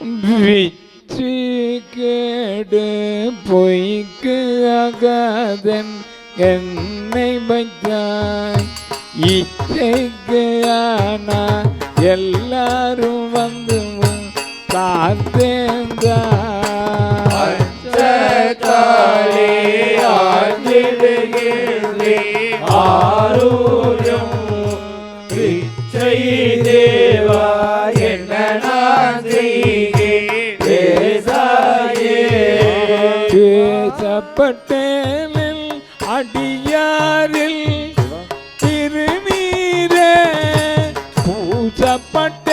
விச்சு கேடு பொய்க்கு அகாதன் என்னை வைத்தாய். இச்சைக்கு ஆனா எல்லாரும் வந்து காத்தேந்தாய். காலே ஆழ்ந்திடுகிறே பேசப்பட்டேனில் அடியாரில் திருநீரே பூசப்பட்டேன்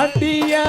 அடியா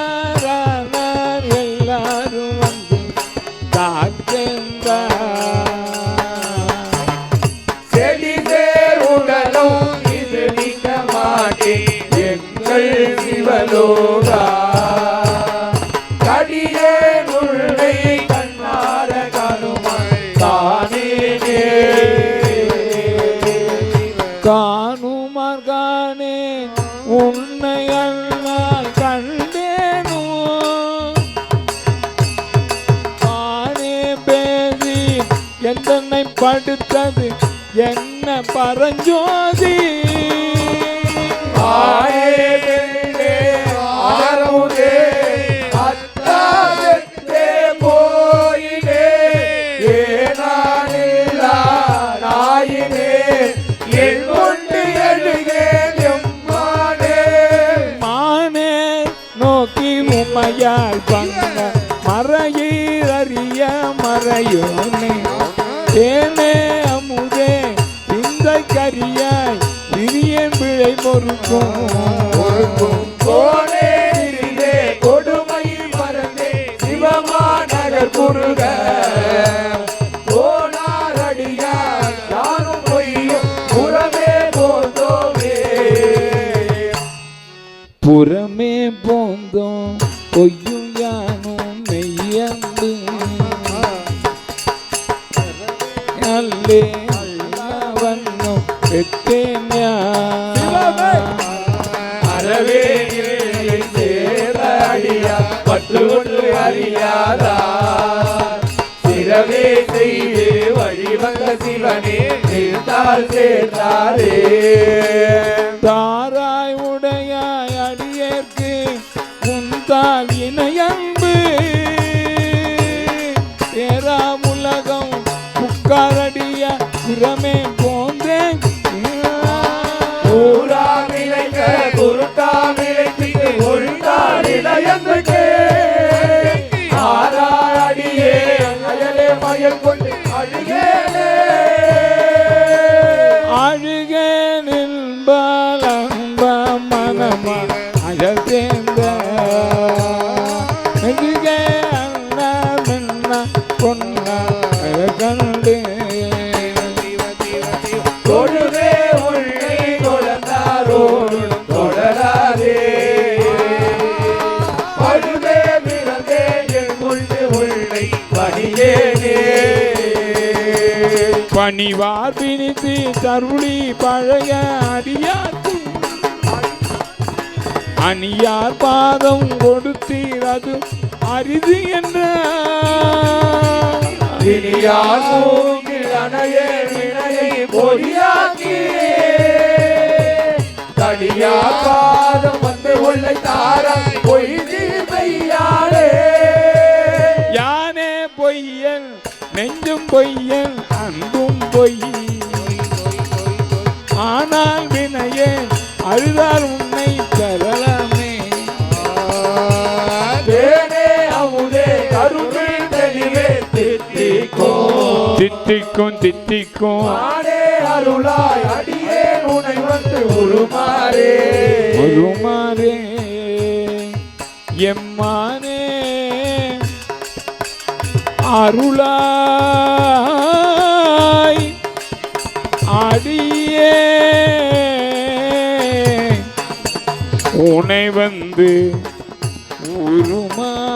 எந்தனை படுத்தது? என்ன பரஞ்சோதி? நோக்கி உமையால் பங்க மறையீர் அறிய மறையோனே தேனே அமுதே சிந்தை கரியாய் சிறியன் பிழை பொறுக்கும் பொறுக்கும் போனே திரிதே கொடுமை மறந்தே யாரும் பொய்யும் புறமே போந்தோமே புறமே போந்தோம் அல்லே வண்ணம் பெற்றேன் அறவே சேர அடியார் பற்று ஒன்று அறியாதா சிறவே செய்து வழிவந்த சிவனே சேர்த்தால் சேர்த்தாரே தாராய் உடையாய் அடியேற்கு இணையன்பு பேராமுலகம் புக்காரடிய புறமே போந்தேன் ஊரா விளைக்க குருட்டா ஆராடியே அயலே கொண்டு அழுகேனே. அழுகேனில் பாலம்ப மனமா பொன்னா பணிவார் பிணித்து தருளி பழைய அடியார்க்கு அணியார் பாதம் கொடுத்தீர் அது அரிது என்ற. இனியார் தடியா பாதம் வந்து உள்ளை தாரம் தித்திக்கும். தித்திக்கும் தித்திக்கும். அருளாய் அடியே உனை வந்து உருமாறே. உருமாறே. எம்மானே. அருளாய் அடியே. உனை வந்து உருமா